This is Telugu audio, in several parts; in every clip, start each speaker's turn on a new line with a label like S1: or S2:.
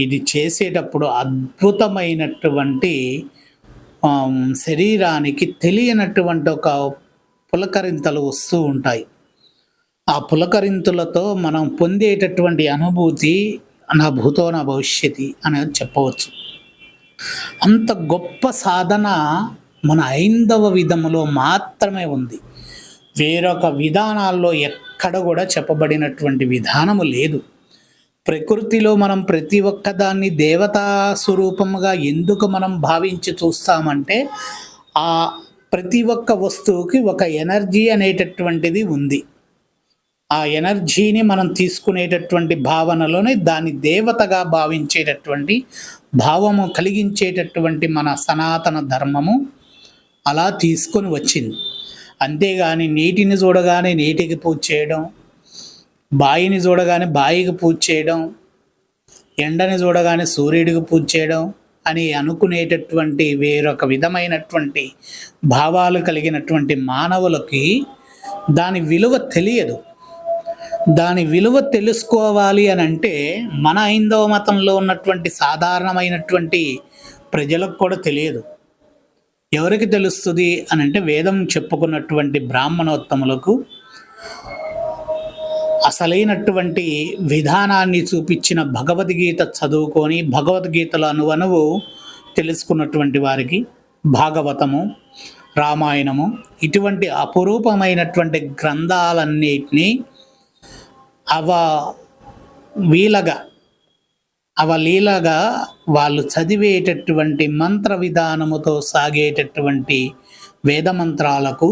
S1: ఇది చేసేటప్పుడు అద్భుతమైనటువంటి శరీరానికి తెలియనటువంటి ఒక పులకరింతలు వస్తూ ఉంటాయి. ఆ పులకరింతలతో మనం పొందేటటువంటి అనుభూతి నా భూతో నా భవిష్యతి అనేది చెప్పవచ్చు. అంత గొప్ప సాధన మన ఐందవ విధములో మాత్రమే ఉంది. వేరొక విధానాల్లో ఎక్కడ కూడా చెప్పబడినటువంటి విధానము లేదు. ప్రకృతిలో మనం ప్రతి ఒక్కదాన్ని దేవతా స్వరూపముగా ఎందుకు మనం భావించి చూస్తామంటే ఆ ప్రతి ఒక్క వస్తువుకి ఒక ఎనర్జీ అనేటటువంటిది ఉంది. ఆ ఎనర్జీని మనం తీసుకునేటటువంటి భావనలోనే దాన్ని దేవతగా భావించేటటువంటి భావము కలిగించేటటువంటి మన సనాతన ధర్మము అలా తీసుకొని వచ్చింది. అంతేగాని నీటిని చూడగానే నీటికి పూజ చేయడం బాయిని చూడగానే బాయికి పూజ చేయడం ఎండని చూడగానే సూర్యుడికి పూజ చేయడం అని అనుకునేటటువంటి వేరొక విధమైనటువంటి భావాలు కలిగినటువంటి మానవులకి దాని విలువ తెలియదు. దాని విలువ తెలుసుకోవాలి అని అంటే మన హైందవ మతంలో ఉన్నటువంటి సాధారణమైనటువంటి ప్రజలకు కూడా తెలియదు. ఎవరికి తెలుస్తుంది అని అంటే వేదం చెప్పుకున్నటువంటి బ్రాహ్మణోత్తములకు అసలైనటువంటి విధానాన్ని చూపించిన భగవద్గీత చదువుకొని భగవద్గీతల అనువనువు తెలుసుకున్నటువంటి వారికి భాగవతము రామాయణము ఇటువంటి అపురూపమైనటువంటి గ్రంథాలన్నిటినీ అవ వీలగా అవలీలగా వాళ్ళు చదివేటటువంటి మంత్ర విధానముతో సాగేటటువంటి వేదమంత్రాలకు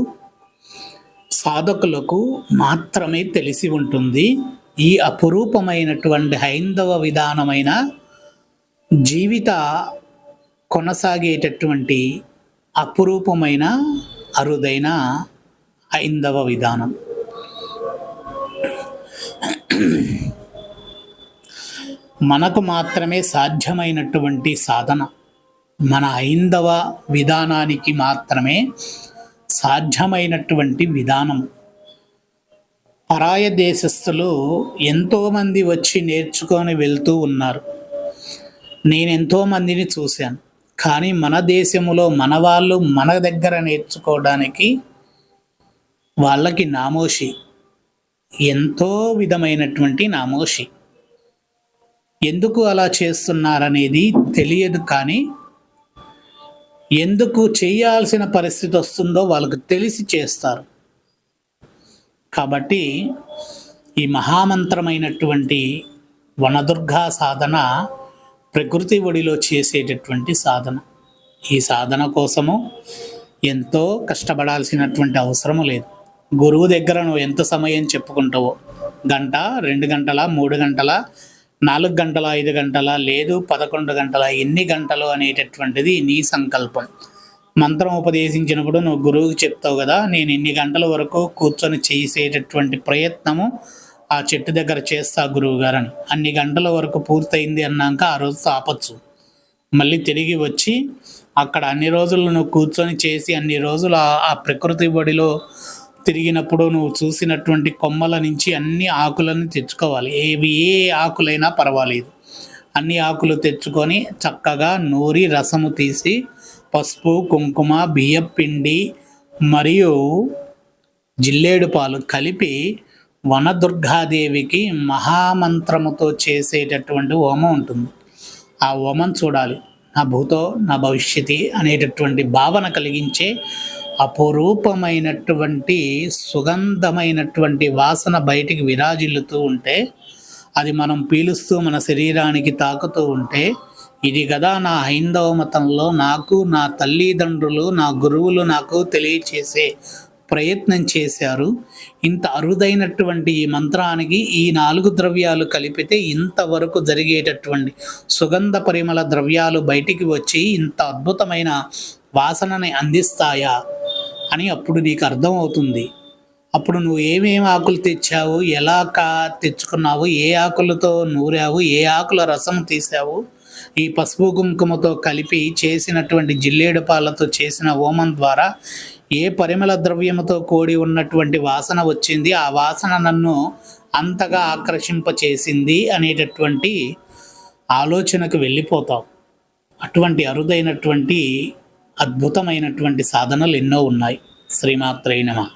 S1: సాధకులకు మాత్రమే తెలిసి ఉంటుంది. ఈ అపురూపమైనటువంటి హైందవ విధానమైన జీవిత కొనసాగేటటువంటి అపురూపమైన అరుదైన హైందవ విధానం. మనకు మాత్రమే సాధ్యమైనటువంటి సాధన మన హైందవ విధానానికి మాత్రమే సాధ్యమైనటువంటి విధానం. పరాయ దేశస్థులు ఎంతోమంది వచ్చి నేర్చుకొని వెళ్తూ ఉన్నారు. నేను ఎంతోమందిని చూశాను. కానీ మన దేశంలో మన వాళ్ళు మన దగ్గర నేర్చుకోవడానికి వాళ్ళకి నామోషి. ఎంతో విధమైనటువంటి నామోషి. ఎందుకు అలా చేస్తున్నారనేది తెలియదు కానీ ఎందుకు చేయాల్సిన పరిస్థితి వస్తుందో వాళ్ళకు తెలిసి చేస్తారు. కాబట్టి ఈ మహామంత్రమైనటువంటి వనదుర్గా సాధన ప్రకృతి ఒడిలో చేసేటటువంటి సాధన. ఈ సాధన కోసము ఎంతో కష్టపడాల్సినటువంటి అవసరము లేదు. గురువు దగ్గర నువ్వు ఎంత సమయం చెప్పుకుంటావో గంట రెండు గంటల మూడు గంటల నాలుగు గంటల ఐదు గంటల లేదు పదకొండు గంటల ఎన్ని గంటలు అనేటటువంటిది నీ సంకల్పం. మంత్రం ఉపదేశించినప్పుడు నువ్వు గురువుకి చెప్తావు కదా నేను ఇన్ని గంటల వరకు కూర్చొని చేసేటటువంటి ప్రయత్నము ఆ చెట్టు దగ్గర చేస్తా గురువు గారని అన్ని గంటల వరకు పూర్తయింది అన్నాక ఆ రోజు ఆపచ్చు. మళ్ళీ తిరిగి వచ్చి అక్కడ అన్ని రోజులు నువ్వు కూర్చొని చేసి అన్ని రోజులు ఆ- ఆ ప్రకృతి బడిలో తిరిగినప్పుడు నువ్వు చూసినటువంటి కొమ్మల నుంచి అన్ని ఆకులను తెచ్చుకోవాలి. ఏవి ఏ ఆకులైనా పర్వాలేదు. అన్ని ఆకులు తెచ్చుకొని చక్కగా నూరి రసము తీసి పసుపు కుంకుమ బియ్యం పిండి మరియు జిల్లేడు పాలు కలిపి వనదుర్గాదేవికి మహామంత్రముతో చేసేటటువంటి హోమం ఉంటుంది. ఆ హోమం చూడాలి. నా భూతో నా భవిష్యతి అనేటటువంటి భావన కలిగించే అపురూపమైనటువంటి సుగంధమైనటువంటి వాసన బయటికి విరాజిల్లుతూ ఉంటే అది మనం పీలుస్తూ మన శరీరానికి తాకుతూ ఉంటే ఇది కదా నా హైందవ మతంలో నాకు నా తల్లిదండ్రులు నా గురువులు నాకు తెలియచేసే ప్రయత్నం చేశారు. ఇంత అరుదైనటువంటి ఈ మంత్రానికి ఈ నాలుగు ద్రవ్యాలు కలిపితే ఇంతవరకు జరిగేటటువంటి సుగంధ పరిమళ ద్రవ్యాలు బయటికి వచ్చి ఇంత అద్భుతమైన వాసనని అందిస్తాయా? అని అప్పుడు నీకు అర్థమవుతుంది. అప్పుడు నువ్వు ఏమేమి ఆకులు తెచ్చావు ఎలా కా తెచ్చుకున్నావు ఏ ఆకులతో నూరావు ఏ ఆకుల రసం తీసావు ఈ పసుపు కుంకుమతో కలిపి చేసినటువంటి జిల్లేడు పాలతో చేసిన హోమం ద్వారా ఏ పరిమళ ద్రవ్యముతో కూడి ఉన్నటువంటి వాసన వచ్చింది ఆ వాసన నన్ను అంతగా ఆకర్షింపచేసింది అనేటటువంటి ఆలోచనకు వెళ్ళిపోతావు. అటువంటి అరుదైనటువంటి అద్భుతమైనటువంటి సాధనలు ఎన్నో ఉన్నాయి. శ్రీమాత్రై నమ.